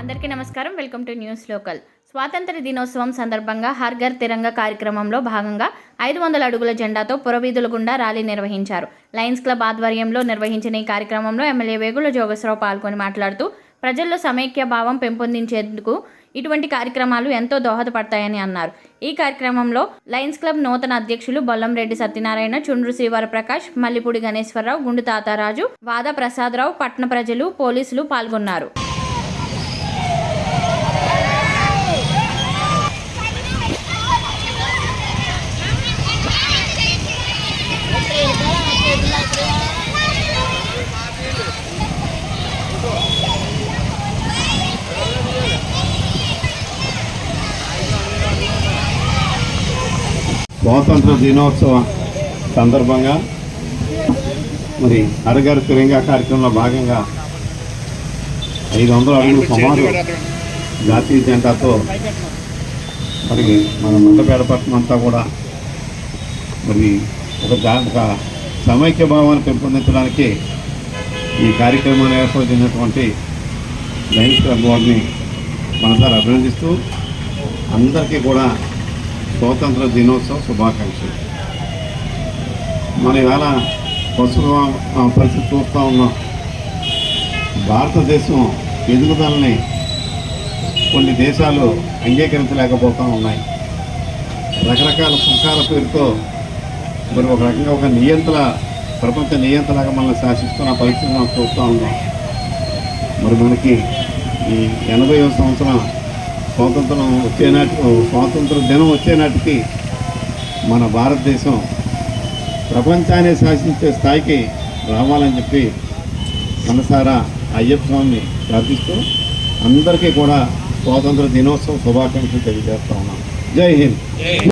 అందరికీ నమస్కారం. Welcome to news local. స్వాతంత్ర దినోత్సవం సందర్భంగా హర్ఘర్ తిరంగ కార్యక్రమంలో భాగంగా ఐదు వందల అడుగుల జెండాతో పురవీధుల గుండా ర్యాలీ నిర్వహించారు. లయన్స్ క్లబ్ ఆధ్వర్యంలో నిర్వహించిన ఈ కార్యక్రమంలో ఎమ్మెల్యే వేగుల జోగేశ్వరరావు పాల్గొని మాట్లాడుతూ ప్రజల్లో సమైక్య భావం పెంపొందించేందుకు ఇటువంటి కార్యక్రమాలు ఎంతో దోహదపడతాయని అన్నారు. ఈ కార్యక్రమంలో లయన్స్ క్లబ్ నూతన అధ్యక్షులు బొల్లంరెడ్డి సత్యనారాయణ చుండ్రు శ్రీవర ప్రకాష్ మల్లిపూడి గణేశ్వరరావు గుండు తాతారాజు వాద ప్రసాదరావు పట్టణ ప్రజలు పోలీసులు పాల్గొన్నారు. స్వాతంత్ర దినోత్సవ సందర్భంగా మరి అరగారు తిరంగా కార్యక్రమంలో భాగంగా ఐదు వందల అడుగులు సుమారు జాతీయ జెండాతో మరి మన పట్టణం అంతా కూడా మరి ఒక జా- ఒక సమైక్య భావాన్ని పెంపొందించడానికి ఈ కార్యక్రమాన్ని ఏర్పడినటువంటి లయన్స్ క్లబ్ వారిని మనసారి అభినందిస్తూ అందరికీ కూడా స్వాతంత్ర దినోత్సవ శుభాకాంక్షలు. మన ఇవాళ ప్రస్తుతం ఆ, పరిస్థితి చూస్తూ ఉన్నాం. భారతదేశం ఎదుగుదలని కొన్ని దేశాలు అంగీకరించలేకపోతూ ఉన్నాయి. రకరకాల సుఖాల పేరుతో మరి ఒక రకంగా ఒక నియంత్ర ప్రపంచ నియంత్రణగా మనల్ని శాసిస్తున్న పరిస్థితి మనం చూస్తూ ఉన్నాం. మరి మనకి ఈ ఎనభైవ సంవత్సరం స్వాతంత్రం వచ్చేనాటి స్వాతంత్ర దినం వచ్చేనాటికి మన భారతదేశం ప్రపంచాన్ని శాసించే స్థాయికి రావాలని చెప్పి మనసారా అయ్యప్ప స్వామిని ప్రార్థిస్తూ అందరికీ కూడా స్వాతంత్ర దినోత్సవ శుభాకాంక్షలు తెలియజేస్తా ఉన్నాం. జై హింద్.